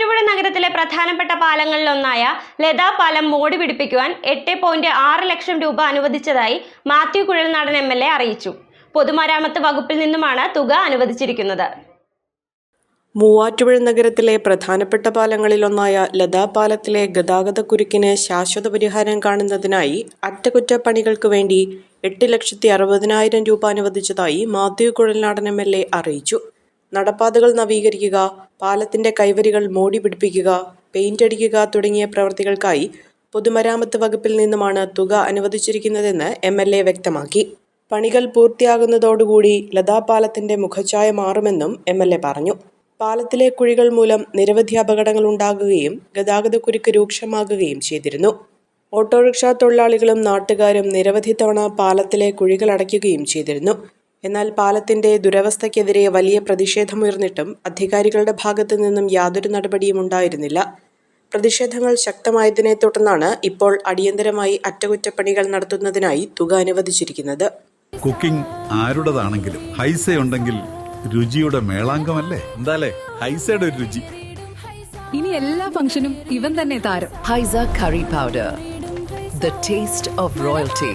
മൂവാറ്റുപുഴ നഗരത്തിലെ പ്രധാനപ്പെട്ട പാലങ്ങളിലൊന്നായ ലതാ പാലം മോടി പിടിപ്പിക്കുവാൻ എട്ട് പോയിന്റ് ആറ് ലക്ഷം രൂപ അനുവദിച്ചതായി Mathew Kuzhalnadan M L A അറിയിച്ചു. പൊതുമരാമത്ത് വകുപ്പിൽ നിന്നുമാണ് തുക അനുവദിച്ചിരിക്കുന്നത്. മൂവാറ്റുപുഴ നഗരത്തിലെ പ്രധാനപ്പെട്ട പാലങ്ങളിലൊന്നായ ലതാ പാലത്തിലെ ഗതാഗതക്കുരുക്കിന് ശാശ്വത പരിഹാരം കാണുന്നതിനായി അറ്റകുറ്റപ്പണികൾക്ക് വേണ്ടി എട്ട് ലക്ഷത്തി അറുപതിനായിരം രൂപ അനുവദിച്ചതായി Mathew Kuzhalnadan M L A അറിയിച്ചു. നടപ്പാതകൾ നവീകരിക്കുക പാലത്തിന്റെ കൈവരികൾ മോടി പിടിപ്പിക്കുക പെയിന്റ് അടിക്കുക തുടങ്ങിയ പ്രവൃത്തികൾക്കായി പൊതുമരാമത്ത് വകുപ്പിൽ നിന്നുമാണ് തുക അനുവദിച്ചിരിക്കുന്നതെന്ന് എം എൽ എ വ്യക്തമാക്കി. പണികൾ പൂർത്തിയാകുന്നതോടുകൂടി ലതാ പാലത്തിന്റെ മുഖച്ഛായ മാറുമെന്നും എം എൽ എ പറഞ്ഞു. പാലത്തിലെ കുഴികൾ മൂലം നിരവധി അപകടങ്ങൾ ഉണ്ടാകുകയും ഗതാഗതക്കുരുക്ക് രൂക്ഷമാകുകയും ചെയ്തിരുന്നു. ഓട്ടോറിക്ഷ തൊഴിലാളികളും നാട്ടുകാരും നിരവധി തവണ പാലത്തിലെ കുഴികൾ അടയ്ക്കുകയും ചെയ്തിരുന്നു. എന്നാൽ പാലത്തിന്റെ ദുരവസ്ഥയ്ക്കെതിരെ വലിയ പ്രതിഷേധമുയർന്നിട്ടും അധികാരികളുടെ ഭാഗത്തു നിന്നും യാതൊരു നടപടിയും ഉണ്ടായിരുന്നില്ല. പ്രതിഷേധങ്ങൾ ശക്തമായതിനെ തുടർന്നാണ് ഇപ്പോൾ അടിയന്തരമായി അറ്റകുറ്റപ്പണികൾ നടത്തുന്നതിനായി തുക അനുവദിച്ചിരിക്കുന്നത്. കുക്കിംഗ് ആരുടേതാണെങ്കിലും ഹൈസ ഉണ്ടെങ്കിൽ രുചിയുടെ മേളാങ്കമല്ലേ? എന്താലേ? ഹൈസയുടെ ഒരു രുചി. ഇനി എല്ലാ ഫംഗ്ഷനും ഇവൻ തന്നെ താരം. Haiza curry powder the taste of royalty.